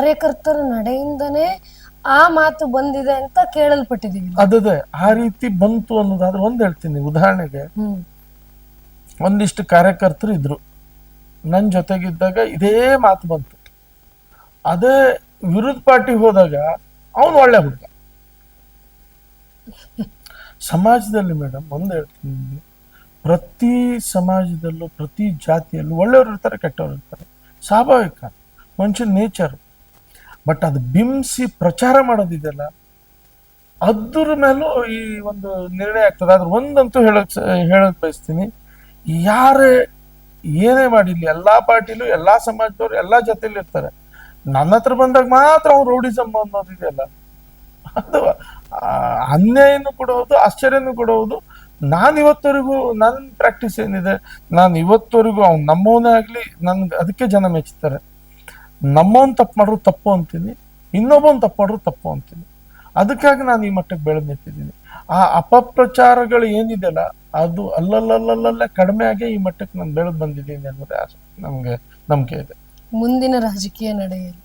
ಕಾರ್ಯಕರ್ತರ ನಡೆಯಿಂದನೇ ಆ ಮಾತು ಬಂದಿದೆ ಅಂತ ಕೇಳಲ್ಪಟ್ಟಿದೀವಿ ಅದದೇ ಆ ರೀತಿ ಬಂತು ಅನ್ನೋದಾದ್ರೆ ಒಂದ್ ಹೇಳ್ತೀನಿ ಉದಾಹರಣೆಗೆ ಒಂದಿಷ್ಟು ಕಾರ್ಯಕರ್ತರು ಇದ್ರು. ನನ್ನ ಜೊತೆಗಿದ್ದಾಗ ಇದೇ ಮಾತು ಬಂತು. ಅದೇ ವಿರೋಧ ಪಾರ್ಟಿ ಹೋದಾಗ ಅವನು ಒಳ್ಳೆ ಹುಡುಗ. ಸಮಾಜದಲ್ಲಿ ಮೇಡಮ್ ಒಂದು ಹೇಳ್ತೀನಿ ಪ್ರತಿ ಸಮಾಜದಲ್ಲೂ ಪ್ರತಿ ಜಾತಿಯಲ್ಲೂ ಒಳ್ಳೆಯವರು ಇರ್ತಾರೆ ಕೆಟ್ಟವರು ಇರ್ತಾರೆ. ಸ್ವಾಭಾವಿಕ. ಮನುಷ್ಯನ ನೇಚರ್. ಬಟ್ ಅದು ಬಿಂಬಿಸಿ ಪ್ರಚಾರ ಮಾಡೋದಿದೆಯಲ್ಲ ಅದ್ರ ಮೇಲೂ ಈ ಒಂದು ನಿರ್ಣಯ ಆಗ್ತದೆ. ಆದ್ರೆ ಒಂದಂತೂ ಹೇಳಕ್ ಹೇಳಕ್ ಬಯಸ್ತೀನಿ. ಯಾರೇ ಏನೇ ಮಾಡಿಲ್ಲ ಎಲ್ಲಾ ಪಾರ್ಟಿಲೂ, ಎಲ್ಲಾ ಸಮಾಜದವ್ರು, ಎಲ್ಲಾ ಜೊತೆಲಿ ಇರ್ತಾರೆ. ನನ್ನ ಹತ್ರ ಬಂದಾಗ ಮಾತ್ರ ಅವ್ರು ರೌಡಿಸಮ್ ಅನ್ನೋದಿದೆಯಲ್ಲ ಅದು ಅನ್ಯಾಯನೂ ಕೂಡ ಹೌದು, ಆಶ್ಚರ್ಯನೂ ಕೂಡ ಹೌದು. ನಾನು ಇವತ್ತವರೆಗೂ ನನ್ನ ಪ್ರಾಕ್ಟೀಸ್ ಏನಿದೆ, ನಾನು ಇವತ್ತವರೆಗೂ ಅವ್ನು ನಮ್ಮವನೇ ಆಗಲಿ, ನನ್ಗೆ ಅದಕ್ಕೆ ಜನ ಮೆಚ್ತಾರೆ. ನಮ್ಮವನ್ ತಪ್ಪು ಮಾಡ್ರು ತಪ್ಪು ಅಂತೀನಿ, ಇನ್ನೊಬ್ಬನ್ ತಪ್ಪು ಮಾಡ್ರು ತಪ್ಪು ಅಂತೀನಿ. ಅದಕ್ಕಾಗಿ ನಾನು ಈ ಮಟ್ಟಕ್ಕೆ ಬೆಳೆದು ನಿಂತಿದ್ದೀನಿ. ಆ ಅಪಪ್ರಚಾರಗಳು ಏನಿದೆಯಲ್ಲ, ಅದು ಅಲ್ಲಲ್ಲಲ್ಲಲ್ಲೇ ಕಡಿಮೆ ಆಗಿ ಈ ಮಟ್ಟಕ್ಕೆ ನಾನು ಬೆಳೆದು ಬಂದಿದ್ದೀನಿ ಅನ್ನೋದೇ ನಮಗೆ ನಂಬಿಕೆ ಇದೆ. ಮುಂದಿನ ರಾಜಕೀಯ ನಡೆಯಲ್ಲಿ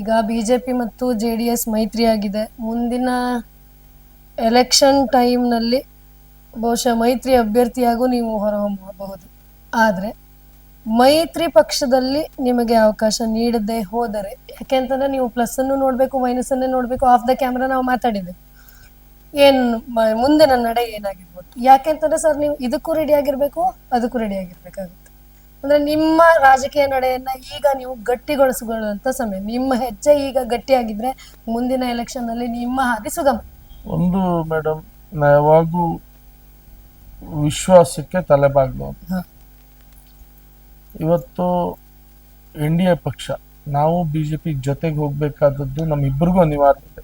ಈಗ ಬಿಜೆಪಿ ಮತ್ತು ಜೆ ಡಿ ಎಸ್ ಮೈತ್ರಿ ಆಗಿದೆ ಮುಂದಿನ ಎಲೆಕ್ಷನ್ ಟೈಮ್ನಲ್ಲಿ ಬಹುಶಃ ಮೈತ್ರಿ ಅಭ್ಯರ್ಥಿಯಾಗೂ ನೀವು ಹೊರಹೊಮ್ಮಬಹುದು. ಆದರೆ ಮೈತ್ರಿ ಪಕ್ಷದಲ್ಲಿ ನಿಮಗೆ ಅವಕಾಶ ನೀಡದೆ ಹೋದರೆ ಯಾಕೆಂತಂದ್ರೆ ನೀವು ಪ್ಲಸ್ ಅನ್ನು ನೋಡಬೇಕು ಮೈನಸ್ ಅನ್ನೇ ನೋಡ್ಬೇಕು ಆಫ್ ದ ಕ್ಯಾಮ್ರಾ ನಾವು ಮಾತಾಡಿದ್ದೇವೆ ಏನ್ ಮುಂದೆ ಮುಂದಿನ ನಡೆ ಏನಾಗಿರ್ಬೋದು? ಯಾಕೆಂತಂದ್ರೆ ಸರ್ ನೀವು ಇದಕ್ಕೂ ರೆಡಿ ಆಗಿರ್ಬೇಕು ಅದಕ್ಕೂ ರೆಡಿ ಆಗಿರ್ಬೇಕಾಗುತ್ತೆ. ಅಂದ್ರೆ ನಿಮ್ಮ ರಾಜಕೀಯ ನಡೆಯನ್ನ ಈಗ ನೀವು ಗಟ್ಟಿಗೊಳಿಸಿಕೊಳ್ಳುವಂತ ಸಮಯ ನಿಮ್ಮ ಹೆಜ್ಜೆ ಈಗ ಗಟ್ಟಿಯಾಗಿದ್ರೆ ಮುಂದಿನ ಎಲೆಕ್ಷನ್ನಲ್ಲಿ ನಿಮ್ಮ ಹಾದಿ ಸುಗಮ. ಒಂದು ಮೇಡಮ್ ಯಾವಾಗೂ ವಿಶ್ವಾಸಕ್ಕೆ ತಲೆಬಾಗ್ಲು. ಇವತ್ತು ಎನ್ ಡಿ ಎ ಪಕ್ಷ ನಾವು ಬಿ ಜೆ ಪಿ ಜೊತೆಗೆ ಹೋಗ್ಬೇಕಾದದ್ದು ನಮ್ಮಿಬ್ಬರಿಗೂ ಅನಿವಾರ್ಯ. ಇದೆ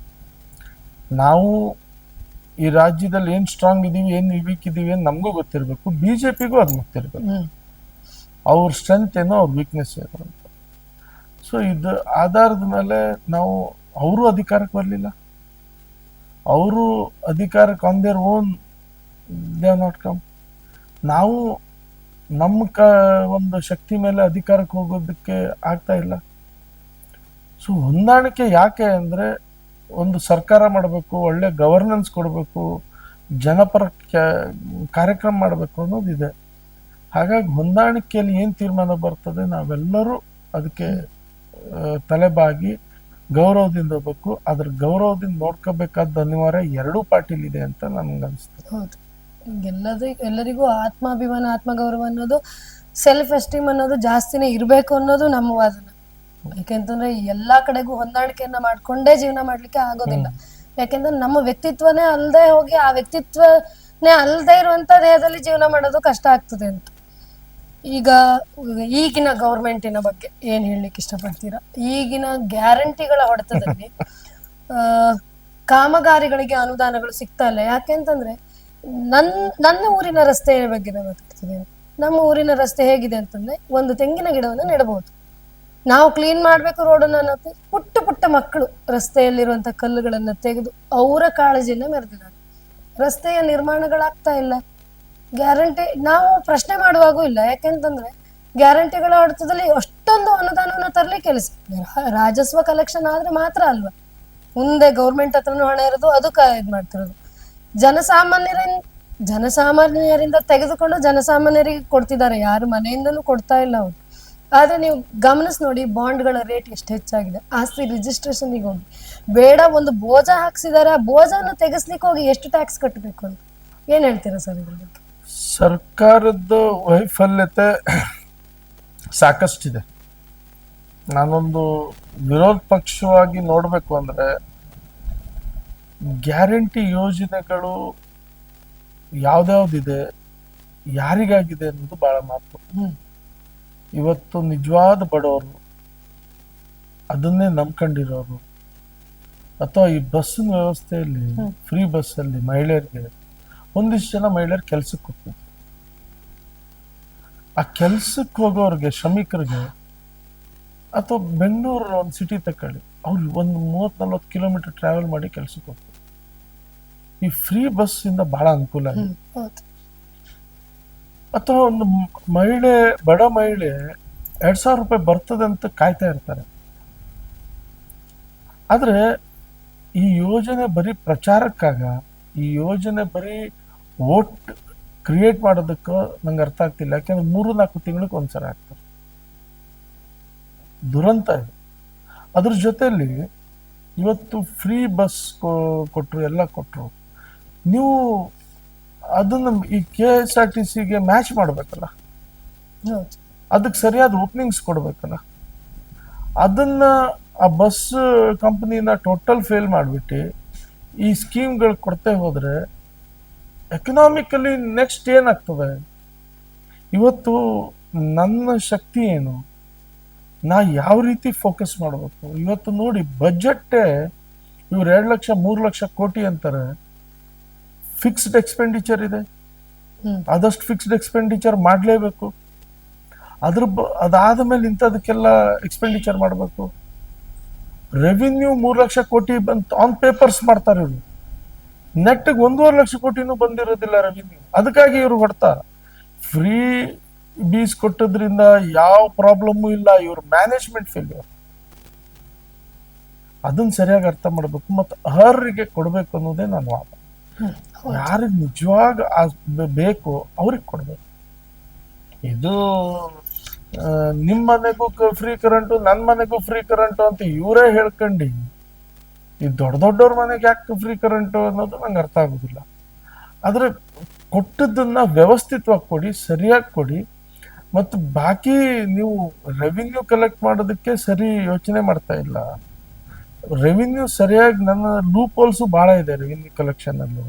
ನಾವು ಈ ರಾಜ್ಯದಲ್ಲಿ ಏನು ಸ್ಟ್ರಾಂಗ್ ಇದೀವಿ ಏನು ವೀಕ್ ಇದೀವಿ ಅಂತ ನಮಗೂ ಗೊತ್ತಿರಬೇಕು ಬಿ ಜೆ ಪಿಗೂ ಅದು ಗೊತ್ತಿರಬೇಕು. ಅವ್ರ ಸ್ಟ್ರೆಂತ್ ಏನೋ ಅವ್ರ ವೀಕ್ನೆಸ್ ಏನೋ ಅಂತ. ಸೊ ಇದು ಆಧಾರದ ಮೇಲೆ ನಾವು ಅವರು ಅಧಿಕಾರಕ್ಕೆ ಬರಲಿಲ್ಲ. ಅವರು ಅಧಿಕಾರಕ್ಕೆ on their own they not come ನಾವು ನಮ್ಮ ಕ ಒಂದು ಶಕ್ತಿ ಮೇಲೆ ಅಧಿಕಾರಕ್ಕೆ ಹೋಗೋದಕ್ಕೆ ಆಗ್ತಾ ಇಲ್ಲ. ಸೊ ಹೊಂದಾಣಿಕೆ ಯಾಕೆ ಅಂದ್ರೆ ಒಂದು ಸರ್ಕಾರ ಮಾಡಬೇಕು, ಒಳ್ಳೆ ಗವರ್ನೆನ್ಸ್ ಕೊಡಬೇಕು, ಜನಪರ ಕಾರ್ಯಕ್ರಮ ಮಾಡಬೇಕು ಅನ್ನೋದಿದೆ ಹಾಗಾಗಿ ಹೊಂದಾಣಿಕೆಯಲ್ಲಿ ಏನು ತೀರ್ಮಾನ ಬರ್ತದೆ, ನಾವೆಲ್ಲರೂ ಅದಕ್ಕೆ ತಲೆಬಾಗಿ ಗೌರವದಿಂದ ಹೋಗ್ಬೇಕು. ಅದ್ರ ಗೌರವದಿಂದ ನೋಡ್ಕೋಬೇಕಾದ ಅನಿವಾರ್ಯ ಎರಡೂ ಪಾರ್ಟಿಲಿದೆ ಅಂತ ನನ್ಗೆ ಅನಿಸ್ತದೆ ಹೌದು. ಎಲ್ಲದೂ ಎಲ್ಲರಿಗೂ ಆತ್ಮಾಭಿಮಾನ ಆತ್ಮಗೌರವ ಅನ್ನೋದು ಸೆಲ್ಫ್ ಎಸ್ಟೀಮ್ ಅನ್ನೋದು ಜಾಸ್ತಿನೇ ಇರಬೇಕು ಅನ್ನೋದು ನಮ್ಮ ವಾದನ. ಯಾಕೆಂತಂದ್ರೆ ಎಲ್ಲಾ ಕಡೆಗೂ ಹೊಂದಾಣಿಕೆಯನ್ನ ಮಾಡ್ಕೊಂಡೇ ಜೀವನ ಮಾಡ್ಲಿಕ್ಕೆ ಆಗೋದಿಲ್ಲ. ಯಾಕೆಂದ್ರೆ ನಮ್ಮ ವ್ಯಕ್ತಿತ್ವನೇ ಅಲ್ಲದೆ ಹೋಗಿ ಆ ವ್ಯಕ್ತಿತ್ವನೇ ಅಲ್ಲದೆ ಇರುವಂತ ದೇಹದಲ್ಲಿ ಜೀವನ ಮಾಡೋದು ಕಷ್ಟ ಆಗ್ತದೆ ಅಂತ. ಈಗ ಈಗಿನ ಗೌರ್ಮೆಂಟಿನ ಬಗ್ಗೆ ಏನ್ ಹೇಳಲಿಕ್ಕೆ ಇಷ್ಟಪಡ್ತೀರಾ? ಈಗಿನ ಗ್ಯಾರಂಟಿಗಳ ಹೊಡೆತದಲ್ಲಿ ಆ, ಕಾಮಗಾರಿಗಳಿಗೆ ಅನುದಾನಗಳು ಸಿಗ್ತಾ ಇಲ್ಲ. ಯಾಕೆಂತಂದ್ರೆ ನನ್, ನನ್ನ ಊರಿನ ರಸ್ತೆಯ ಬಗ್ಗೆ ನಾನು ಮಾತಾಡ್ತಿದ್ದೇನೆ ನಮ್ಮ ಊರಿನ ರಸ್ತೆ ಹೇಗಿದೆ ಅಂತಂದ್ರೆ ಒಂದು ತೆಂಗಿನ ಗಿಡವನ್ನು ನೆಡಬಹುದು. ನಾವು ಕ್ಲೀನ್ ಮಾಡ್ಬೇಕು ರೋಡನ್ನ ಅನ್ನ ಪುಟ್ಟ ಪುಟ್ಟ ಮಕ್ಕಳು ರಸ್ತೆಯಲ್ಲಿರುವಂತ ಕಲ್ಲುಗಳನ್ನ ತೆಗೆದು ಅವರ ಕಾಳಜಿಯನ್ನ ಮೆರೆದಿದ್ದಾರೆ. ರಸ್ತೆಯ ನಿರ್ಮಾಣಗಳಾಗ್ತಾ ಇಲ್ಲ. ಗ್ಯಾರಂಟಿ, ನಾವು ಪ್ರಶ್ನೆ ಮಾಡುವಾಗೂ ಇಲ್ಲ. ಯಾಕೆಂತಂದ್ರೆ ಗ್ಯಾರಂಟಿಗಳ ಅರ್ಥದಲ್ಲಿ ಅಷ್ಟೊಂದು ಅನುದಾನವನ್ನು ತರಲಿ ಕೆಲಸ ರಾಜಸ್ವ ಕಲೆಕ್ಷನ್ ಆದ್ರೆ ಮಾತ್ರ ಅಲ್ವಾ? ಮುಂದೆ ಗೌರ್ಮೆಂಟ್ ಹತ್ರನೂ ಹಣ ಇರೋದು, ಅದಕ್ಕೆ ಇದ್ ಮಾಡ್ತಿರೋದು. ಜನಸಾಮಾನ್ಯರಿಂದ ಜನಸಾಮಾನ್ಯರಿಂದ ತೆಗೆದುಕೊಂಡು ಜನಸಾಮಾನ್ಯರಿಗೆ ಕೊಡ್ತಿದ್ದಾರೆ. ಯಾರು ಮನೆಯಿಂದಲೂ ಕೊಡ್ತಾ ಇಲ್ಲ ಅವರು. ಆದ್ರೆ ನೀವು ಗಮನಿಸಿ ನೋಡಿ, ಬಾಂಡ್ಗಳ ರೇಟ್ ಎಷ್ಟು ಹೆಚ್ಚಾಗಿದೆ. ಆಸ್ತಿ ರಿಜಿಸ್ಟ್ರೇಷನ್ಗೆ ಹೋಗಿ. ಬೇಡ, ಒಂದು ಬೋಜ ಹಾಕ್ಸಿದಾರೆ. ಆ ಬೋಜನ ತೆಗೆಸ್ಲಿಕ್ಕೆ ಹೋಗಿ ಎಷ್ಟು ಟ್ಯಾಕ್ಸ್ ಕಟ್ಟಬೇಕು ಅಂತ. ಏನ್ ಹೇಳ್ತೀರಾ ಸರ್ ಇದ್ರ ಬಗ್ಗೆ? ಸರ್ಕಾರದ ವೈಫಲ್ಯತೆ ಸಾಕಷ್ಟಿದೆ. ನಾನೊಂದು ವಿರೋಧ ಪಕ್ಷವಾಗಿ ನೋಡಬೇಕು ಅಂದ್ರೆ ಗ್ಯಾರಂಟಿ ಯೋಜನೆಗಳು ಯಾವ್ದಾವ್ದಿದೆ ಯಾರಿಗಾಗಿದೆ ಅನ್ನೋದು ಬಹಳ ಮಹತ್ವ. ಹ್ಮ್. ಇವತ್ತು ನಿಜವಾದ ಬಡವರು ಅದನ್ನೇ ನಂಬ್ಕೊಂಡಿರೋರು ಅಥವಾ ಈ ಬಸ್ಸಿನ ವ್ಯವಸ್ಥೆಯಲ್ಲಿ ಫ್ರೀ ಬಸ್ಸಲ್ಲಿ ಮಹಿಳೆಯರಿಗೆ ಒಂದಿಷ್ಟು ಜನ ಮಹಿಳೆಯರು ಕೆಲ್ಸಕ್ಕೆ ಹೋಗ್ತಾರೆ. ಆ ಕೆಲ್ಸಕ್ಕೆ ಹೋಗೋರಿಗೆ ಶ್ರಮಿಕರಿಗೆ ಅಥವಾ ಬೆಂಗಳೂರು ಒಂದು ಸಿಟಿ ತಕೊಳ್ಳಿ ಅವ್ರು ಒಂದು ಮೂವತ್ ನಲ್ವತ್ತು ಕಿಲೋಮೀಟರ್ ಟ್ರಾವೆಲ್ ಮಾಡಿ ಕೆಲ್ಸಕ್ಕೆ ಹೋಗ್ತಾರೆ. ಈ ಫ್ರೀ ಬಸ್ ಇಂದ ಬಹಳ ಅನುಕೂಲ ಆಗಿದೆ. ಅಥವಾ ಒಂದು ಮಹಿಳೆ ಬಡ ಮಹಿಳೆ ಎರಡ್ ಸಾವಿರ ರೂಪಾಯಿ ಬರ್ತದೆ ಅಂತ ಕಾಯ್ತಾ ಇರ್ತಾರೆ. ಆದ್ರೆ ಈ ಯೋಜನೆ ಬರೀ ಪ್ರಚಾರಕ್ಕಾಗ ಈ ಯೋಜನೆ ಬರೀ ವೋಟ್ ಕ್ರಿಯೇಟ್ ಮಾಡೋದಕ್ಕೆ ನಂಗೆ ಅರ್ಥ ಆಗ್ತಿಲ್ಲ. ಯಾಕೆಂದ್ರೆ ಮೂರು ನಾಲ್ಕು ತಿಂಗಳಿಗೆ ಒಂದ್ಸಲ ಆಗ್ತಾರೆ ದುರಂತ ಇದು. ಅದ್ರ ಜೊತೆಯಲ್ಲಿ ಇವತ್ತು ಫ್ರೀ ಬಸ್ ಕೊಟ್ಟರು ಎಲ್ಲ ಕೊಟ್ಟರು ನೀವು ಅದನ್ನು ಈ ಕೆ ಎಸ್ ಆರ್ ಟಿ ಸಿಗೆ ಮ್ಯಾಚ್ ಮಾಡಬೇಕಲ್ಲ? ಅದಕ್ಕೆ ಸರಿಯಾದ ಓಪನಿಂಗ್ಸ್ ಕೊಡ್ಬೇಕಲ್ಲ? ಅದನ್ನ ಆ ಬಸ್ ಕಂಪನಿನ ಟೋಟಲ್ ಫೇಲ್ ಮಾಡಿಬಿಟ್ಟು ಈ ಸ್ಕೀಮ್ಗಳು ಕೊಡ್ತೇ ಹೋದ್ರೆ ಎಕನಾಮಿಕಲಿ ನೆಕ್ಸ್ಟ್ ಏನಾಗ್ತದೆ? ಇವತ್ತು ನನ್ನ ಶಕ್ತಿ ಏನು? ನಾ ಯಾವ ರೀತಿ ಫೋಕಸ್ ಮಾಡಬೇಕು? ಇವತ್ತು ನೋಡಿ ಬಜೆಟ್ಟೇ ಇವ್ರು ಎರಡು ಲಕ್ಷ ಮೂರು ಲಕ್ಷ ಕೋಟಿ ಅಂತಾರೆ. ಫಿಕ್ಸ್ಡ್ ಎಕ್ಸ್ಪೆಂಡಿಚರ್ ಇದೆ. ಆದಷ್ಟು ಫಿಕ್ಸ್ಡ್ ಎಕ್ಸ್ಪೆಂಡಿಚರ್ ಮಾಡಲೇಬೇಕು. ಅದ್ರ ಬ ಅದಾದ ಮೇಲೆ ಇಂಥದಕ್ಕೆಲ್ಲ ಎಕ್ಸ್ಪೆಂಡಿಚರ್ ಮಾಡಬೇಕು. ರೆವಿನ್ಯೂ ಮೂರು ಲಕ್ಷ ಕೋಟಿ ಬಂತು ಆನ್ ಪೇಪರ್ಸ್ ಮಾಡ್ತಾರೆ ಇವರು. ನೆಟ್ಗೆ ಒಂದೂವರೆ ಲಕ್ಷ ಕೋಟಿನೂ ಬಂದಿರೋದಿಲ್ಲ ರೆವಿನ್ಯೂ ಅದಕ್ಕಾಗಿ ಇವರು ಹೊಡ್ತಾರ. ಫ್ರೀ ಬೀಸ್ ಕೊಟ್ಟದ್ರಿಂದ ಯಾವ ಪ್ರಾಬ್ಲಮ್ಮು ಇಲ್ಲ ಇವ್ರ ಮ್ಯಾನೇಜ್ಮೆಂಟ್ ಫೇಲ್ಯೂರ್ ಅದನ್ನ ಸರಿಯಾಗಿ ಅರ್ಥ ಮಾಡಬೇಕು. ಮತ್ತು ಅರ್ಹರಿಗೆ ಕೊಡಬೇಕು ಅನ್ನೋದೇ ನಾನು ವಾದ. ಯಾರಿಗೆ ನಿಜವಾಗ ಬೇಕು, ಅವ್ರಿಗೆ ಕೊಡ್ಬೇಕು. ಇದು ನಿಮ್ಮ ನಿಮ್ ಮನೆಗೂ ಫ್ರೀ ಕರೆಂಟು ನನ್ನ ಮನೆಗೂ ಫ್ರೀ ಕರೆಂಟು ಅಂತ ಇವರೇ ಹೇಳ್ಕೊಂಡು, ಈ ದೊಡ್ಡ ದೊಡ್ಡವ್ರ ಮನೆಗೆ ಯಾಕೆ ಫ್ರೀ ಕರೆಂಟು ಅನ್ನೋದು ನಂಗೆ ಅರ್ಥ ಆಗೋದಿಲ್ಲ. ಆದರೆ ಕೊಟ್ಟದ್ದನ್ನು ವ್ಯವಸ್ಥಿತವಾಗಿ ಕೊಡಿ, ಸರಿಯಾಗಿ ಕೊಡಿ, ಮತ್ತು ಬಾಕಿ ನೀವು ರೆವಿನ್ಯೂ ಕಲೆಕ್ಟ್ ಮಾಡೋದಕ್ಕೆ ಸರಿ ಯೋಚನೆ ಮಾಡ್ತಾ ಇಲ್ಲ. ರೆವಿನ್ಯೂ ಸರಿಯಾಗಿ ನನ್ನ ಲೂಪ್ ಹೋಲ್ಸು ಭಾಳ ಇದೆ ರೆವಿನ್ಯೂ ಕಲೆಕ್ಷನ್ ಅಲ್ಲಿ.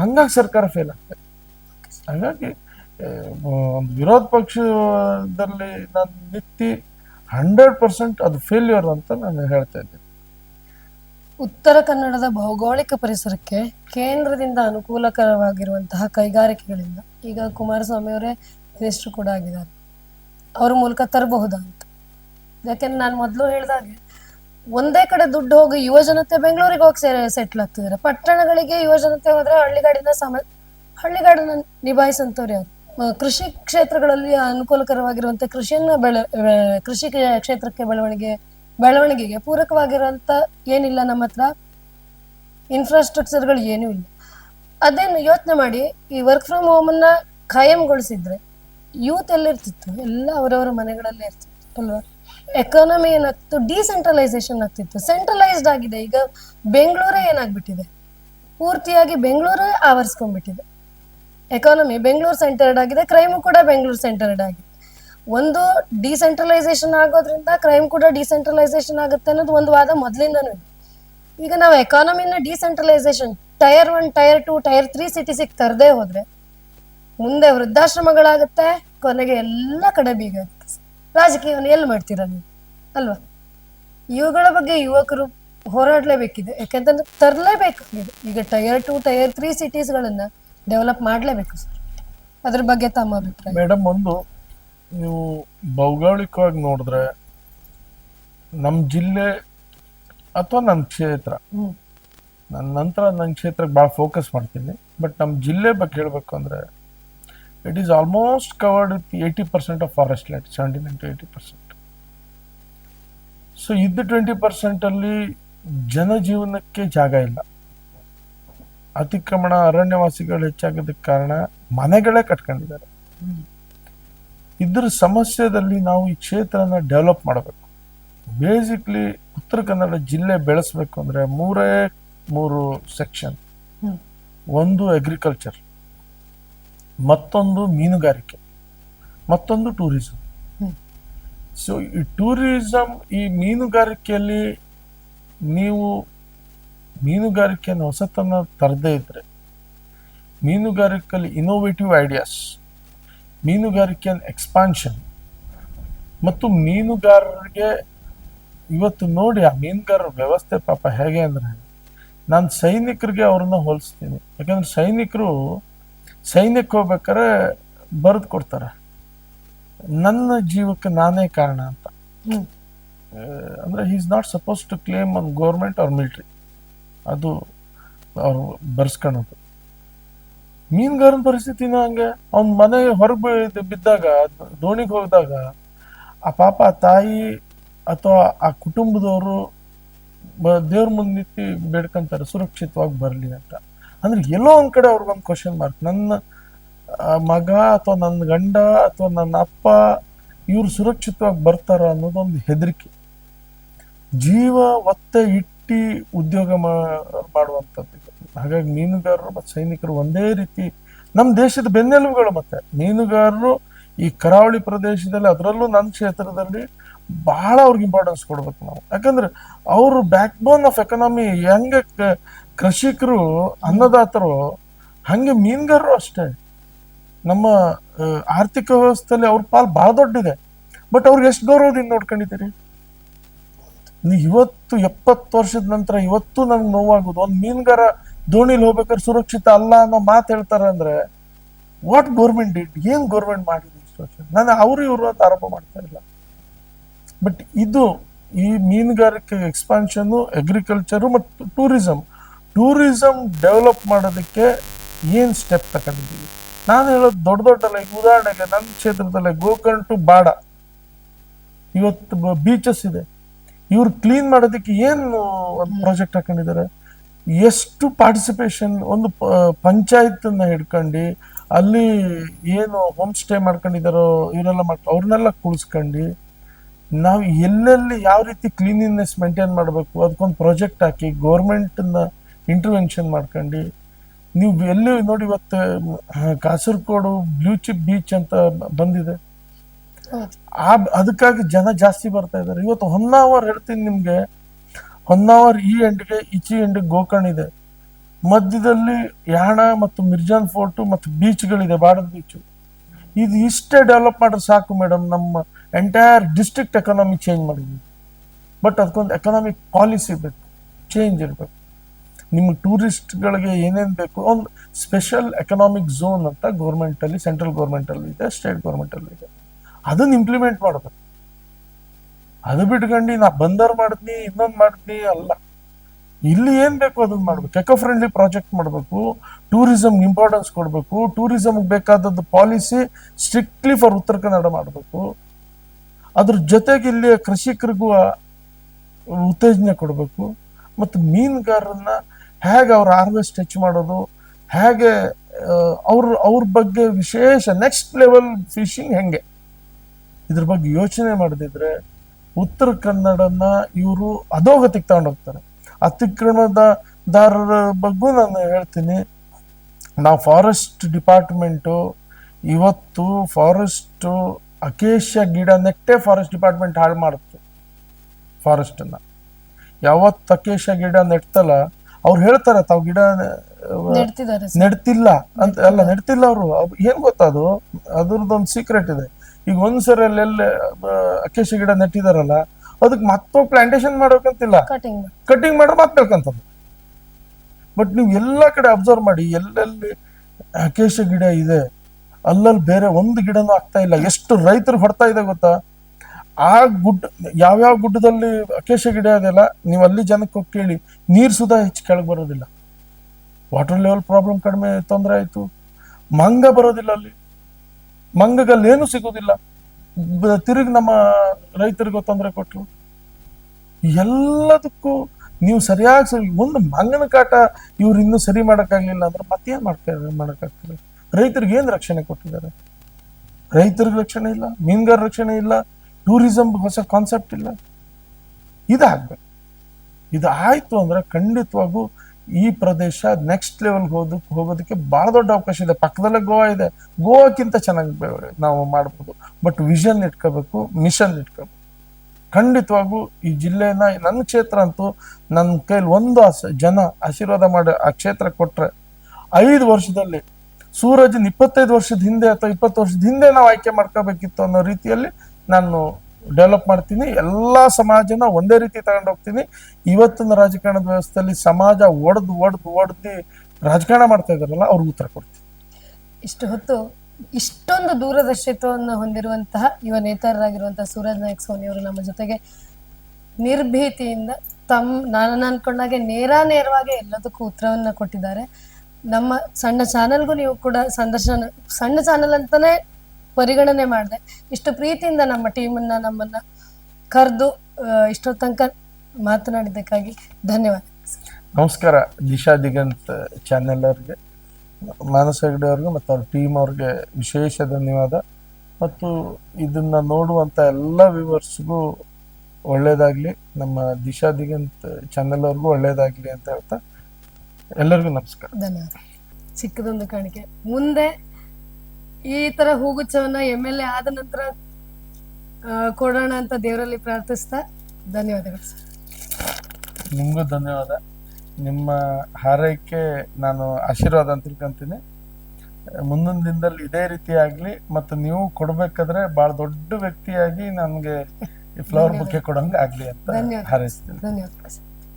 ಹಂಗಾಗಿ ಸರ್ಕಾರ ಫೇಲ್ ಆಗ್ತದೆ ಹಾಗಾಗಿ ಒಂದು ವಿರೋಧ ಪಕ್ಷದಲ್ಲಿ ನಾನು ನಿತ್ತಿ ಹಂಡ್ರೆಡ್ ಪರ್ಸೆಂಟ್ ಅದು ಫೇಲ್ಯೂರ್ ಅಂತ ನಾನು ಹೇಳ್ತಾ ಇದ್ದೀನಿ. ಉತ್ತರ ಕನ್ನಡದ ಭೌಗೋಳಿಕ ಪರಿಸರಕ್ಕೆ ಕೇಂದ್ರದಿಂದ ಅನುಕೂಲಕರವಾಗಿರುವಂತಹ ಕೈಗಾರಿಕೆಗಳಿಂದ ಈಗ ಕುಮಾರಸ್ವಾಮಿ ಅವರೇ ಮಿನಿಸ್ಟರ್ ಕೂಡ ಆಗಿದ್ದಾರೆ. ಅವ್ರ ಮೂಲಕ ತರಬಹುದಾ ಅಂತ. ಯಾಕೆಂದ್ರೆ ನಾನು ಮೊದಲು ಹೇಳ್ದಾಗೆ ಒಂದೇ ಕಡೆ ದುಡ್ಡು ಹೋಗಿ ಯುವಜನತೆ ಬೆಂಗಳೂರಿಗೆ ಹೋಗಿ ಸೆಟ್ಲ್ ಆಗ್ತಿದ್ದಾರೆ ಪಟ್ಟಣಗಳಿಗೆ ಯುವಜನತೆ ಹೋದ್ರೆ ಹಳ್ಳಿಗಾಡಿನ ಸಮ ಹಳ್ಳಿಗಾಡನ್ನ ನಿಭಾಯಿಸಂತವ್ರು ಯಾರು ಕೃಷಿ ಕ್ಷೇತ್ರಗಳಲ್ಲಿ ಅನುಕೂಲಕರವಾಗಿರುವಂತ ಕೃಷಿಯನ್ನ ಬೆಳೆ ಕೃಷಿ ಕ್ಷೇತ್ರಕ್ಕೆ ಬೆಳವಣಿಗೆ, ಬೆಳವಣಿಗೆಗೆ ಪೂರಕವಾಗಿರುವಂತ ಏನಿಲ್ಲ ನಮ್ಮ ಹತ್ರ. ಇನ್ಫ್ರಾಸ್ಟ್ರಕ್ಚರ್ಗಳು ಏನೂ ಇಲ್ಲ. ಅದೇನು ಯೋಚನೆ ಮಾಡಿ ಈ ವರ್ಕ್ ಫ್ರಮ್ ಹೋಮ್ ಅನ್ನ ಖಾಯಂಗೊಳಿಸಿದ್ರೆ ಯೂತ್ ಎಲ್ಲಿರ್ತಿತ್ತು? ಎಲ್ಲ ಅವರವರ ಮನೆಗಳಲ್ಲೇ ಇರ್ತಿತ್ತು, ಅಲ್ವಾ? ಎಕಾನಮಿ ಏನಾಗ್ತಿತ್ತು? ಡಿಸೆಂಟ್ರಲೈಸೇಷನ್ ಆಗ್ತಿತ್ತು. ಸೆಂಟ್ರಲೈಸ್ಡ್ ಆಗಿದೆ. ಈಗ ಬೆಂಗಳೂರೇ ಏನಾಗ್ಬಿಟ್ಟಿದೆ? ಪೂರ್ತಿಯಾಗಿ ಬೆಂಗಳೂರೇ ಆವರಿಸ್ಕೊಂಡ್ಬಿಟ್ಟಿದೆ. ಎಕಾನಮಿ ಬೆಂಗಳೂರು ಸೆಂಟರ್ಡ್ ಆಗಿದೆ. ಕ್ರೈಮು ಕೂಡ ಬೆಂಗಳೂರು ಸೆಂಟರ್ಡ್ ಆಗಿದೆ. ಒಂದು ಡಿಸೆಂಟ್ರಲೈಸೇಷನ್ ಆಗೋದ್ರಿಂದ ಕ್ರೈಮ್ ಕೂಡ ಡಿಸೆಂಟ್ರಲೈಸೇಷನ್ ಆಗುತ್ತೆ ಅನ್ನೋದು ಒಂದು ವಾದ ಮೊದಲಿಂದನೂ ಈಗ ನಾವು ಎಕಾನಮಿನ decentralisation tier one tier two tier three ಸಿಟಿಸಿಗೆ ತರದೇ ಹೋದ್ರೆ, ಮುಂದೆ ವೃದ್ಧಾಶ್ರಮಗಳಾಗುತ್ತೆ, ಕೊನೆಗೆ ಎಲ್ಲ ಕಡೆ ಬೀಗ ಆಗುತ್ತೆ ರಾಜಕೀಯವನ್ನು ಎಲ್ಲಿ ಮಾಡ್ತೀರಾ ನೀವು? ಅಲ್ವಾ? ಇವುಗಳ ಬಗ್ಗೆ ಯುವಕರು ಹೋರಾಡಲೇಬೇಕಿದೆ. ಯಾಕೆಂತಂದ್ರೆ ತರಲೇಬೇಕು ಈಗ ಟಯರ್ ಟು ಟಯರ್ ತ್ರೀ ಸಿಟೀಸ್ಗಳನ್ನ ಡೆವಲಪ್ ಮಾಡಲೇಬೇಕು ಸರ್. ಅದ್ರ ಬಗ್ಗೆ ತಮ್ಮ ಅಭಿಪ್ರಾಯ? ಮೇಡಮ್ ಒಂದು ನೀವು ಭೌಗೋಳಿಕವಾಗಿ ನೋಡಿದ್ರೆ ನಮ್ಮ ಜಿಲ್ಲೆ ಅಥವಾ ನಮ್ಮ ಕ್ಷೇತ್ರ ನನ್ನ ನಂತರ ನನ್ನ ಕ್ಷೇತ್ರಕ್ಕೆ ಭಾಳ ಫೋಕಸ್ ಮಾಡ್ತೀನಿ. ಬಟ್ ನಮ್ಮ ಜಿಲ್ಲೆ ಬಗ್ಗೆ ಹೇಳಬೇಕು ಅಂದರೆ it is almost covered with eighty percent of forest land seventy nine to eighty percent so ಇದ್ದ ಟ್ವೆಂಟಿ ಪರ್ಸೆಂಟಲ್ಲಿ ಜನಜೀವನಕ್ಕೆ ಜಾಗ ಇಲ್ಲ ಅತಿಕ್ರಮಣ ಅರಣ್ಯವಾಸಿಗಳು ಹೆಚ್ಚಾಗೋದಕ್ಕೆ ಕಾರಣ ಮನೆಗಳೇ ಕಟ್ಕೊಂಡಿದ್ದಾರೆ. ಇದ್ರ ಸಮಸ್ಯೆದಲ್ಲಿ ನಾವು ಈ ಕ್ಷೇತ್ರನ ಡೆವಲಪ್ ಮಾಡಬೇಕು. ಬೇಸಿಕ್ಲಿ ಉತ್ತರ ಕನ್ನಡ ಜಿಲ್ಲೆ ಬೆಳೆಸ್ಬೇಕು ಅಂದ್ರೆ ಮೂರೇ ಮೂರು ಸೆಕ್ಷನ್ ಒಂದು ಅಗ್ರಿಕಲ್ಚರ್ ಮತ್ತೊಂದು ಮೀನುಗಾರಿಕೆ, ಮತ್ತೊಂದು ಟೂರಿಸಂ. ಸೊ ಈ ಟೂರಿಸಂ ಈ ಮೀನುಗಾರಿಕೆಯಲ್ಲಿ ನೀವು ಮೀನುಗಾರಿಕೆಯನ್ನು ಹೊಸತನ ತರದೇ ಇದ್ರೆ, ಮೀನುಗಾರಿಕೆಯಲ್ಲಿ ಇನೋವೇಟಿವ್ ಐಡಿಯಾಸ್ ಮೀನುಗಾರಿಕೆಯ ಎಕ್ಸ್ಪಾನ್ಷನ್ ಮತ್ತು ಮೀನುಗಾರರಿಗೆ ಇವತ್ತು ನೋಡಿ ಆ ಮೀನುಗಾರರ ವ್ಯವಸ್ಥೆ ಪಾಪ ಹೇಗೆ ಅಂದ್ರೆ, ನಾನು ಸೈನಿಕರಿಗೆ ಅವ್ರನ್ನ ಹೋಲಿಸ್ತೀನಿ. ಯಾಕಂದ್ರೆ ಸೈನಿಕರು ಸೈನ್ಯಕ್ಕೆ ಹೋಗ್ಬೇಕಾದ್ರೆ ಬರೆದು ಕೊಡ್ತಾರೆ. ನನ್ನ ಜೀವಕ್ಕೆ ನಾನೇ ಕಾರಣ ಅಂತ. ಅಂದರೆ ಆ, is is not suppose to claim on government or military ಅದು ಅವ್ರು ಬರ್ಸ್ಕೊಳೋದು ಮೀನುಗಾರನ ಪರಿಸ್ಥಿತಿನ ಹಂಗೆ. ಅವ್ನ ಮನೆ ಹೊರಗೆ ಬಿದ್ದಾಗ ದೋಣಿಗೆ ಹೋದಾಗ ಆ ಪಾಪ ಆ ತಾಯಿ ಅಥವಾ ಆ ಕುಟುಂಬದವರು ದೇವ್ರ ಮುಂದೆ ನಿಂತು ಬೇಡ್ಕೊಂತಾರೆ ಸುರಕ್ಷಿತವಾಗಿ ಬರಲಿ ಅಂತ. ಅಂದ್ರೆ ಎಲ್ಲೋ ಒಂದ್ ಕಡೆ ಅವ್ರಿಗೊಂದು ಕ್ವಶನ್ ಮಾರ್ಕ್ ನನ್ನ ಮಗ ಅಥವಾ ನನ್ನ ಗಂಡ ಅಥವಾ ನನ್ನ ಅಪ್ಪ, ಇವ್ರು ಸುರಕ್ಷಿತವಾಗಿ ಬರ್ತಾರ ಅನ್ನೋದೊಂದು ಹೆದರಿಕೆ. ಜೀವ ಒತ್ತೆ ಇಟ್ಟಿ ಉದ್ಯೋಗ ಮಾಡುವಂಥದ್ದು. ಹಾಗಾಗಿ ಮೀನುಗಾರರು ಮತ್ತು ಸೈನಿಕರು ಒಂದೇ ರೀತಿ ನಮ್ಮ ದೇಶದ ಬೆನ್ನೆಲುಬುಗಳು ಮತ್ತೆ. ಮೀನುಗಾರರು ಈ ಕರಾವಳಿ ಪ್ರದೇಶದಲ್ಲಿ, ಅದರಲ್ಲೂ ನನ್ನ ಕ್ಷೇತ್ರದಲ್ಲಿ ಬಹಳ ಅವ್ರಿಗೆ ಇಂಪಾರ್ಟೆನ್ಸ್ ಕೊಡ್ಬೇಕು ನಾವು. ಯಾಕಂದ್ರೆ ಅವರು ಬ್ಯಾಕ್ ಬೋನ್ ಆಫ್ ಎಕನಾಮಿ ಹೆಂಗೆ ಕೃಷಿಕರು, ಅನ್ನದಾತರು, ಹಂಗೆ ಮೀನುಗಾರರು ಅಷ್ಟೇ. ನಮ್ಮ ಆರ್ಥಿಕ ವ್ಯವಸ್ಥೆಯಲ್ಲಿ ಅವ್ರ ಪಾಲ್ ಬಹಳ ದೊಡ್ಡಿದೆ. ಬಟ್ ಅವ್ರಿಗೆ ಎಷ್ಟು ಗೌರವದಿಂದ ನೋಡ್ಕೊಂಡಿದ್ದೀರಿ? ಇವತ್ತು ಎಪ್ಪತ್ತು ವರ್ಷದ ನಂತರ ಇವತ್ತು ನಂಗೆ ನೋವಾಗೋದು, ಒಂದು ಮೀನುಗಾರ ದೋಣಿಲಿ ಹೋಗ್ಬೇಕಾದ್ರೆ ಸುರಕ್ಷಿತ ಅಲ್ಲ ಅನ್ನೋ ಮಾತು ಹೇಳ್ತಾರೆ ಅಂದ್ರೆ ವಾಟ್ ಗೌರ್ಮೆಂಟ್ ಇಟ್ ಏನ್ ಗೌರ್ಮೆಂಟ್ ಮಾಡಿದೆ ಇಷ್ಟು ವರ್ಷ? ನಾನು ಅವರು ಇವರು ಅಂತ ಆರೋಪ ಮಾಡ್ತಾ ಇಲ್ಲ. ಬಟ್ ಇದು ಈ ಮೀನುಗಾರಿಕೆ ಎಕ್ಸ್ಪಾನ್ಷನ್ ಅಗ್ರಿಕಲ್ಚರು ಮತ್ತು ಟೂರಿಸಂ ಟೂರಿಸಂ ಡೆವಲಪ್ ಮಾಡೋದಕ್ಕೆ ಏನ್ ಸ್ಟೆಪ್ ತಗೊಂಡಿದ್ದೀವಿ ನಾನು ಹೇಳೋದು ದೊಡ್ಡ ದೊಡ್ಡ ಲೈಕ್ ಉದಾಹರಣೆಗೆ ನನ್ನ ಕ್ಷೇತ್ರದಲ್ಲಿ ಗೋಕರ್ಣ ಟು ಬಾಡ ಇವತ್ತು ಬೀಚಸ್ ಇದೆ. ಇವ್ರು ಕ್ಲೀನ್ ಮಾಡೋದಕ್ಕೆ ಏನು ಒಂದು ಪ್ರಾಜೆಕ್ಟ್ ಹಾಕೊಂಡಿದ್ದಾರೆ? ಎಷ್ಟು ಪಾರ್ಟಿಸಿಪೇಷನ್ ಒಂದು ಪಂಚಾಯತ್ ಹಿಡ್ಕೊಂಡು, ಅಲ್ಲಿ ಏನು ಹೋಮ್ ಸ್ಟೇ ಮಾಡ್ಕೊಂಡಿದ್ದಾರೋ ಇವರೆಲ್ಲ ಮಾಡ್ ಅವ್ರನ್ನೆಲ್ಲ ಕುಳಿಸ್ಕೊಂಡು, ನಾವು ಎಲ್ಲೆಲ್ಲಿ ಯಾವ ರೀತಿ ಕ್ಲೀನಿನೆಸ್ ಮೇಂಟೈನ್ ಮಾಡಬೇಕು, ಅದಕ್ಕೊಂದು ಪ್ರಾಜೆಕ್ಟ್ ಹಾಕಿ ಗೌರ್ಮೆಂಟ್ನ ಇಂಟರ್ವೆನ್ಷನ್ ಮಾಡ್ಕೊಂಡು. ನೀವು ಎಲ್ಲೂ ನೋಡಿ ಇವತ್ತು ಕಾಸರಗೋಡು ಬ್ಲೂ ಚಿಪ್ ಬೀಚ್ ಅಂತ ಬಂದಿದೆ. ಆ ಅದಕ್ಕಾಗಿ ಜನ ಜಾಸ್ತಿ ಬರ್ತಾ ಇದ್ದಾರೆ. ಇವತ್ತು ಹೊನ್ನಾವರ್ ಹೇಳ್ತೀನಿ ನಿಮ್ಗೆ. ಹೊನ್ನಾವರ್ ಈ ಎಂಡ್ಗೆ ಈಚಿ ಎಂಡ್ಗೆ ಗೋಕರ್ಣ ಇದೆ. ಮಧ್ಯದಲ್ಲಿ ಯಾಣ ಮತ್ತು ಮಿರ್ಜಾನ್ ಫೋರ್ಟ್ ಮತ್ತು ಬೀಚ್ಗಳಿದೆ ಬಾಡದ ಬೀಚ್ ಇದು ಇಷ್ಟೇ ಡೆವಲಪ್ ಮಾಡಿದ್ರೆ ಸಾಕು ಮೇಡಮ್ ನಮ್ಮ ಎಂಟೈರ್ ಡಿಸ್ಟ್ರಿಕ್ಟ್ ಎಕನಾಮಿ ಚೇಂಜ್ ಮಾಡಿದ್ವಿ ಬಟ್ ಅದಕ್ಕೊಂದು ಎಕನಾಮಿಕ್ ಪಾಲಿಸಿ ಬೇಕು. ಚೇಂಜ್ ಇರಬೇಕು. ನಿಮ್ಮ ಟೂರಿಸ್ಟ್ಗಳಿಗೆ ಏನೇನು ಬೇಕು, ಒಂದು ಸ್ಪೆಷಲ್ ಎಕನಾಮಿಕ್ ಝೋನ್ ಅಂತ ಗೌರ್ಮೆಂಟಲ್ಲಿ ಸೆಂಟ್ರಲ್ ಗೌರ್ಮೆಂಟಲ್ಲಿ ಇದೆ ಸ್ಟೇಟ್ ಗೌರ್ಮೆಂಟಲ್ಲಿ ಇದೆ. ಅದನ್ನ ಇಂಪ್ಲಿಮೆಂಟ್ ಮಾಡಬೇಕು ಅದು ಬಿಟ್ಕೊಂಡು ನಾ ಬಂದರ್ ಮಾಡ್ತೀನಿ, ಇನ್ನೊಂದು ಮಾಡ್ತೀನಿ ಅಲ್ಲ. ಇಲ್ಲಿ ಏನ್ ಬೇಕು ಅದನ್ನ ಮಾಡ್ಬೇಕು. ಎಕೋ ಫ್ರೆಂಡ್ಲಿ ಪ್ರಾಜೆಕ್ಟ್ ಮಾಡಬೇಕು ಟೂರಿಸಂ ಇಂಪಾರ್ಟೆನ್ಸ್ ಕೊಡಬೇಕು ಟೂರಿಸಮ್ಗೆ ಬೇಕಾದದ್ದು policy strictly for Uttara Kannada ಮಾಡಬೇಕು. ಅದ್ರ ಜೊತೆಗೆ ಇಲ್ಲಿಯ ಕೃಷಿಕರಿಗೂ ಉತ್ತೇಜನ ಕೊಡಬೇಕು. ಮತ್ತು ಮೀನುಗಾರರನ್ನ ಹೇಗೆ ಅವ್ರ ಹಾರ್ವೆಸ್ಟ್ ಹೆಚ್ಚು ಮಾಡೋದು, ಹೇಗೆ ಅವ್ರ ಅವ್ರ ಬಗ್ಗೆ ವಿಶೇಷ ನೆಕ್ಸ್ಟ್ ಲೆವೆಲ್ ಫಿಶಿಂಗ್ ಹೆಂಗೆ? ಇದ್ರ ಬಗ್ಗೆ ಯೋಚನೆ ಮಾಡದಿದ್ರೆ ಉತ್ತರ ಕನ್ನಡನ ಇವರು ಅಧೋಗತಿಗೆ ತಗೊಂಡೋಗ್ತಾರೆ. ಅತಿಕ್ರಮಣದಾರರ ಬಗ್ಗೂ ನಾನು ಹೇಳ್ತೀನಿ. ನಾವು ಫಾರೆಸ್ಟ್ ಡಿಪಾರ್ಟ್ಮೆಂಟು ಇವತ್ತು ಫಾರೆಸ್ಟ್ ಅಕೇಶ ಗಿಡ ನೆಟ್ಟೆ ಫಾರೆಸ್ಟ್ ಡಿಪಾರ್ಟ್ಮೆಂಟ್ ಹಾಳು ಮಾಡುತ್ತೆ. ಫಾರೆಸ್ಟನ್ನು ಯಾವತ್ತು ಅಕೇಶ ಗಿಡ ನೆಡ್ತಲ್ಲ ಅವ್ರು ಹೇಳ್ತಾರೆ ತಾವು ಗಿಡ ನೆಡ್ತಿದ್ದಾರೆ ನೆಡ್ತಿಲ್ಲ ಅಂತ ಅಲ್ಲ ನೆಡ್ತಿಲ್ಲ ಅವರು. ಏನ್ ಗೊತ್ತದು ಅದ್ರದ್ದೊಂದು ಸೀಕ್ರೆಟ್ ಇದೆ. ಈಗ ಒಂದ್ಸರಿ ಅಲ್ಲೆಲ್ಲ ಅಕೇಶ ಗಿಡ ನೆಟ್ಟಿದಾರಲ್ಲ ಅದಕ್ಕೆ ಮತ್ತೊಂದು ಪ್ಲಾಂಟೇಶನ್ ಮಾಡ್ಬೇಕಂತಿಲ್ಲ. ಕಟಿಂಗ್ ಕಟಿಂಗ್ ಮಾಡ್ರೆ ಮತ್ತೆ ಬೇಕಂತದ್ದು. ಬಟ್ ನೀವು ಎಲ್ಲಾ ಕಡೆ ಅಬ್ಸರ್ವ್ ಮಾಡಿ ಎಲ್ಲೆಲ್ಲಿ ಅಕೇಶ ಗಿಡ ಇದೆ ಅಲ್ಲಲ್ಲಿ ಬೇರೆ ಒಂದು ಗಿಡನೂ ಆಗ್ತಾ ಇಲ್ಲ. ಎಷ್ಟು ರೈತರು ಹೊಡ್ತಾ ಇದೆ ಗೊತ್ತಾ? ಆ ಗುಡ್ಡ, ಯಾವ್ಯಾವ ಗುಡ್ಡದಲ್ಲಿ ಅಕೇಶ ಗಿಡ ಅದೆಲ್ಲ, ನೀವು ಅಲ್ಲಿ ಜನಕ್ಕೆ ಹೋಗಿ ಕೇಳಿ, ನೀರು ಸುಧಾ ಹೆಚ್ಚು ಕೆಳಗೆ ಬರೋದಿಲ್ಲ. ವಾಟರ್ ಲೆವೆಲ್ ಪ್ರಾಬ್ಲಮ್ ಕಡಿಮೆ, ತೊಂದರೆ ಆಯಿತು. ಮಂಗ ಬರೋದಿಲ್ಲ ಅಲ್ಲಿ. ಮಂಗಗಲ್ಲಿ ಏನು ಸಿಗೋದಿಲ್ಲ. ತಿರುಗಿ ನಮ್ಮ ರೈತರಿಗೂ ತೊಂದರೆ ಕೊಟ್ಟರು ಎಲ್ಲದಕ್ಕೂ ನೀವು ಸರಿಯಾಗಿ ಸರಿ, ಒಂದು ಮಂಗನ ಕಾಟ ಇವ್ರು ಇನ್ನೂ ಸರಿ ಮಾಡೋಕ್ಕಾಗಲಿಲ್ಲ ಅಂದ್ರೆ ಮತ್ತೇನು ಮಾಡ್ತಾರೆ ಮಾಡೋಕ್ಕಾಗ್ತದೆ? ರೈತರಿಗೆ ಏನು ರಕ್ಷಣೆ ಕೊಟ್ಟಿದ್ದಾರೆ? ರೈತರಿಗೆ ರಕ್ಷಣೆ ಇಲ್ಲ, ಮೀನುಗಾರ ರಕ್ಷಣೆ ಇಲ್ಲ. ಟೂರಿಸಂ ಹೊಸ ಕಾನ್ಸೆಪ್ಟ್ ಇಲ್ಲ. ಇದಾಗಬೇಕು. ಇದು ಆಯ್ತು ಅಂದ್ರೆ ಖಂಡಿತವಾಗೂ ಈ ಪ್ರದೇಶ ನೆಕ್ಸ್ಟ್ ಲೆವೆಲ್ ಹೋದಕ್ಕೆ ಹೋಗೋದಕ್ಕೆ ಬಹಳ ದೊಡ್ಡ ಅವಕಾಶ ಇದೆ. ಪಕ್ಕದಲ್ಲೇ ಗೋವಾ ಇದೆ. ಗೋವಾಕ್ಕಿಂತ ಚೆನ್ನಾಗಿ ನಾವು ಮಾಡ್ಬೋದು. ಬಟ್ ವಿಷನ್ ಇಟ್ಕೋಬೇಕು ಮಿಷನ್ ಇಟ್ಕೋಬೇಕು. ಖಂಡಿತವಾಗೂ ಈ ಜಿಲ್ಲೆನ, ನನ್ನ ಕ್ಷೇತ್ರ ಅಂತೂ ನನ್ನ ಕೈಲಿ ಒಂದು ಆಸ- ಜನ ಆಶೀರ್ವಾದ ಮಾಡಿ ಆ ಕ್ಷೇತ್ರ ಕೊಟ್ಟರೆ ಐದು ವರ್ಷದಲ್ಲಿ ಸೂರಜನ್ ಇಪ್ಪತ್ತೈದು ವರ್ಷದ ಹಿಂದೆ ಅಥವಾ ಇಪ್ಪತ್ತು ವರ್ಷದ ಹಿಂದೆ ನಾವು ಆಯ್ಕೆ ಮಾಡ್ಕೋಬೇಕಿತ್ತು ಅನ್ನೋ ರೀತಿಯಲ್ಲಿ ನಾನು ಡೆವಲಪ್ ಮಾಡ್ತೀನಿ. ಎಲ್ಲ ಸಮಾಜನ ಒಂದೇ ರೀತಿ ತಗೊಂಡು ಹೋಗ್ತೀನಿ. ಇವತ್ತಿನ ರಾಜಕಾರಣದ ವ್ಯವಸ್ಥೆಯಲ್ಲಿ ಸಮಾಜ ಒಡೆದು ಒಡೆದು ಒಡೆದು ರಾಜಕಾರಣ ಮಾಡ್ತಾ ಇದಾರಲ್ಲ, ಅವ್ರಿಗೆ ಉತ್ತರ ಕೊಡ್ತೀನಿ. ಇಷ್ಟು ಹೊತ್ತು ಇಷ್ಟೊಂದು ದೂರದರ್ಶಿತ್ವವನ್ನು ಹೊಂದಿರುವಂತಹ ಯುವ ನೇತಾರರಾಗಿರುವಂತಹ ಸೂರಜ್ ನಾಯಕ್ ಸೋನಿ ಅವರು ನಮ್ಮ ಜೊತೆಗೆ ನಿರ್ಭೀತಿಯಿಂದ ತಮ್ಮ ನಾನು ಅನ್ಕೊಂಡಾಗೆ ನೇರ ನೇರವಾಗಿ ಎಲ್ಲದಕ್ಕೂ ಉತ್ತರವನ್ನ ಕೊಟ್ಟಿದ್ದಾರೆ. ನಮ್ಮ ಸಣ್ಣ ಚಾನೆಲ್ಗೂ ನೀವು ಕೂಡ ಸಂದರ್ಶನ, ಸಣ್ಣ ಚಾನೆಲ್ ಅಂತಾನೆ ಪರಿಗಣನೆ ಮಾಡಿದೆ. ಇಷ್ಟು ಪ್ರೀತಿಯಿಂದ ನಮ್ಮ ಟೀಮನ್ನ ನಮ್ಮನ್ನ ಕರೆದು ಇಷ್ಟೋ ತನಕ ಮಾತನಾಡಿದ್ದಕ್ಕಾಗಿ ಧನ್ಯವಾದ. ನಮಸ್ಕಾರ ದಿಶಾ ದಿಗಂತ್ ಚಾನೆಲ್ ಅವ್ರಿಗೆ ಮಾನಸ ಹೆಗ್ಡೆ ಅವ್ರಿಗೆ ಮತ್ತು ಅವ್ರ ಟೀಮ್ ಅವ್ರಿಗೆ ವಿಶೇಷ ಧನ್ಯವಾದ. ಮತ್ತು ಇದನ್ನು ನೋಡುವಂಥ ಎಲ್ಲ ವ್ಯೂವರ್ಸ್ಗೂ ಒಳ್ಳೆಯದಾಗಲಿ ನಮ್ಮ ದಿಶಾ ದಿಗಂತ್ ಚಾನೆಲ್ ಅವ್ರಿಗೂ ಒಳ್ಳೆಯದಾಗಲಿ ಅಂತ ಹೇಳ್ತಾ ಎಲ್ಲರಿಗೂ ನಮಸ್ಕಾರ. ಧನ್ಯವಾದ. ಚಿಕ್ಕದೊಂದು ಕಾಣಿಕೆ. ಮುಂದೆ ಈ ತರ ಹೂಗುಚ್ಛವನ್ನ ಎಂ ಎಲ್ ಎ ಆದ ನಂತರ ಕೊಡೋಣ ಅಂತ ದೇವರಲ್ಲಿ ಪ್ರಾರ್ಥಿಸ್ತಾ ಧನ್ಯವಾದಗಳು ಸರ್. ನಿಮಗೂ ಧನ್ಯವಾದ. ನಿಮ್ಮ ಹಾರೈಕೆ ನಾನು ಆಶೀರ್ವಾದ ಅಂತ ತಿಳ್ಕೊಂತೀನಿ. ಮುಂದಿನ ದಿನದಲ್ಲಿ ಇದೇ ರೀತಿ ಆಗ್ಲಿ ಮತ್ತು ನೀವು ಕೊಡ್ಬೇಕಾದ್ರೆ ಬಹಳ ದೊಡ್ಡ ವ್ಯಕ್ತಿಯಾಗಿ ನನಗೆ ಈ ಫ್ಲವರ್ ಬುಕ್ಕೆ ಕೊಡೋಂಗೆ ಆಗ್ಲಿ ಅಂತ ಧನ್ಯವಾದ. ಹಾರೈಸ್ತೀನಿ. ಧನ್ಯವಾದಗಳು ಸರ್.